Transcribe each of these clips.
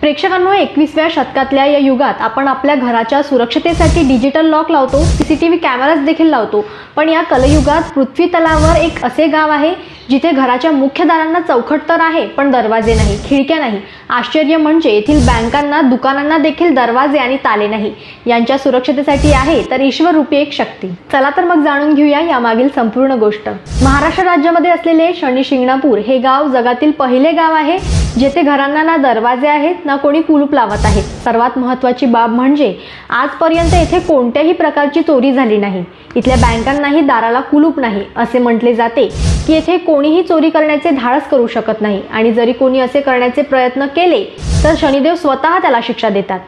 प्रेक्षकांनो एकवीसव्या शतकातल्या या युगात आपण आपल्या घराच्या सुरक्षतेसाठी डिजिटल लॉक लावतो सीसीटीव्ही कॅमेराज देखील लावतो. पण या कलयुगात पृथ्वी तलावर एक असे गाव आहे जिथे घराच्या मुख्य दारांना चौखट तर आहे पण दरवाजे नाही खिडक्या नाही. आश्चर्य म्हणजे येथील बँकांना दुकानांना देखील दरवाजे आणि ताले नाही. यांच्या सुरक्षतेसाठी आहे तर ईश्वररूपी एक शक्ती. चला तर मग जाणून घेऊया यामागील संपूर्ण गोष्ट. महाराष्ट्र राज्यामध्ये असलेले शनी शिंगणापूर हे गाव जगातील पहिले गाव आहे जेथे घरांना ना दरवाजे आहेत ना कोणी कुलूप लावत आहेत सर्वात महत्त्वाची बाब म्हणजे आजपर्यंत येथे कोणत्याही प्रकारची चोरी झाली नाही. इथल्या बँकांनाही दाराला कुलूप नाही असे म्हटले जाते की येथे कोण कोणीही चोरी करण्याचे धाडस करू शकत नाही. आणि जरी कोणी असे करण्याचे प्रयत्न केले तर शनिदेव स्वतः त्याला शिक्षा देतात.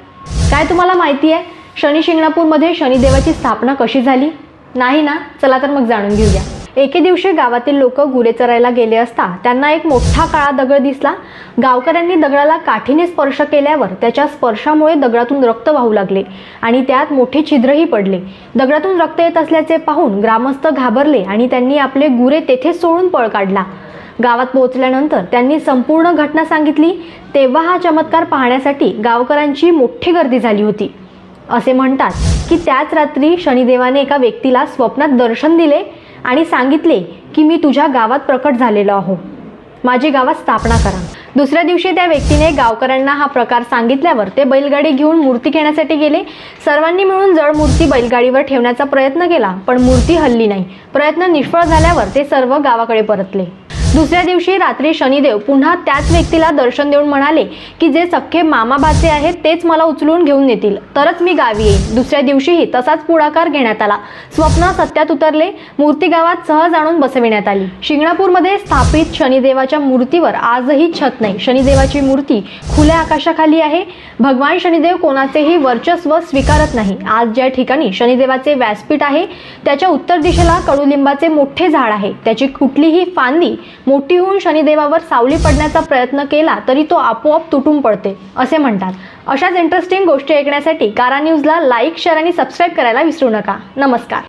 काय तुम्हाला माहिती आहे? शनी शिंगणापूरमध्ये शनिदेवाची स्थापना कशी झाली? नाही ना? चला तर मग जाणून घेऊया. एके दिवशी गावातील लोक गुरे चरायला गेले असता त्यांना एक मोठा काळा दगड दिसला. गावकऱ्यांनी दगडाला काठीने स्पर्श केल्यावर त्याच्या स्पर्शामुळे दगडातून रक्त वाहू लागले आणि त्यात मोठे छिद्रही पडले. दगडातून रक्त येत असल्याचे पाहून ग्रामस्थ घाबरले आणि त्यांनी आपले गुरे तेथेच सोडून पळ काढला. गावात पोहोचल्यानंतर त्यांनी संपूर्ण घटना सांगितली. तेव्हा हा चमत्कार पाहण्यासाठी गावकऱ्यांची मोठी गर्दी झाली होती. असे म्हणतात की त्याच रात्री शनिदेवाने एका व्यक्तीला स्वप्नात दर्शन दिले. आणि सांगितले की मी तुझ्या गावात प्रकट झालेलो आहो. माझी गावात स्थापना करा. दुसऱ्या दिवशी त्या व्यक्तीने गावकऱ्यांना हा प्रकार सांगितल्यावर ते बैलगाडी घेऊन मूर्ती घेण्यासाठी गेले. सर्वांनी मिळून जड मूर्ती बैलगाडीवर ठेवण्याचा प्रयत्न केला पण मूर्ती हल्ली नाही. प्रयत्न निष्फळ झाल्यावर ते सर्व गावाकडे परतले. दुसऱ्या दिवशी रात्री शनिदेव पुन्हा त्याच व्यक्तीला दर्शन देऊन म्हणाले की जे सख्खे मामाबाचे आहेत तेच मला उचलून घेऊन येतील तरच मी गावी येईन. दुसऱ्या दिवशीही तसाच पुढाकार घेण्यात आला. स्वप्न सत्यात उतरले. मूर्ती गावात सहज आणून बसविण्यात आली. शिंगणापूरमध्ये स्थापित शनिदेवाच्या मूर्तीवर आजही छत नाही. शनिदेवाची मूर्ती खुल्या आकाशाखाली आहे. भगवान शनिदेव कोणाचेही वर्चस्व स्वीकारत नाही. आज ज्या ठिकाणी शनिदेवाचे व्यासपीठ आहे त्याच्या उत्तर दिशेला कडुलिंबाचे मोठे झाड आहे. त्याची कुठलीही फांदी मोठी होऊन शनिदेवावर सावली पडण्याचा प्रयत्न केला तरी तो आपोआप तुटून पडते असे म्हणतात. अशाच इंटरेस्टिंग गोष्टी ऐकण्यासाठी कारा न्यूजला लाईक शेअर आणि सबस्क्राईब करायला विसरू नका. नमस्कार.